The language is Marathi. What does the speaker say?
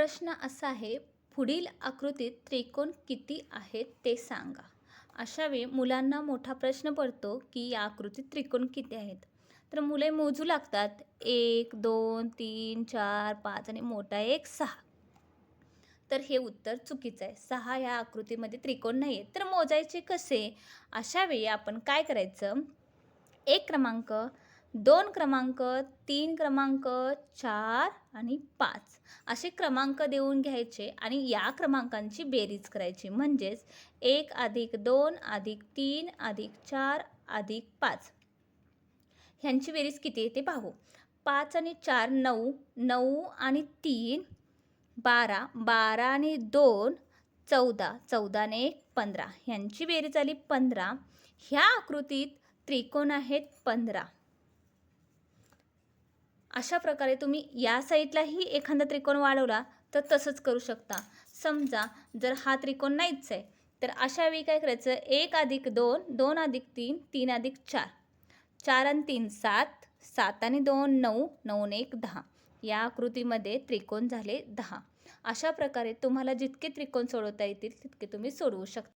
प्रश्न असा आहे पुढील आकृतीत त्रिकोण किती आहेत ते सांगा. अशावेळी मुलांना मोठा प्रश्न पडतो की या आकृतीत त्रिकोण किती आहेत. तर मुले मोजू लागतात. एक दोन तीन चार पाच आणि मोठा एक सहा. तर हे उत्तर चुकीचं आहे. सहा ह्या आकृतीमध्ये त्रिकोण नाही आहेत तर मोजायचे कसे? अशावेळी आपण काय करायचं? एक क्रमांक दोन क्रमांक तीन क्रमांक चार आणि पाच. असे क्रमांक देऊन घ्यायचे आणि या क्रमांकांची बेरीज करायची. म्हणजेच एक अधिक दोन अधिक तीन अधिक चार अधिक पाच. ह्यांची बेरीज किती आहे ते पाहू. पाच आणि चार नऊ नऊ आणि तीन बारा बारा आणि दोन चौदा चौदाने एक पंधरा. ह्यांची बेरीज आली पंधरा. ह्या आकृतीत त्रिकोण आहेत पंधरा. अशा प्रकारे तुम्ही या साईडलाही एखादा त्रिकोण वाढवला तर तसंच करू शकता. समजा जर हा त्रिकोण नाहीच आहे तर अशा वेळी काय करायचं? एक अधिक दोन दोन अधिक तीन तीन अधिक चार. चार आणि तीन सात. सात आणि दोन नऊ. नऊ एक दहा. या आकृतीमध्ये त्रिकोण झाले दहा. अशा प्रकारे तुम्हाला जितके त्रिकोण सोडवता येतील तितके तुम्ही सोडवू शकता.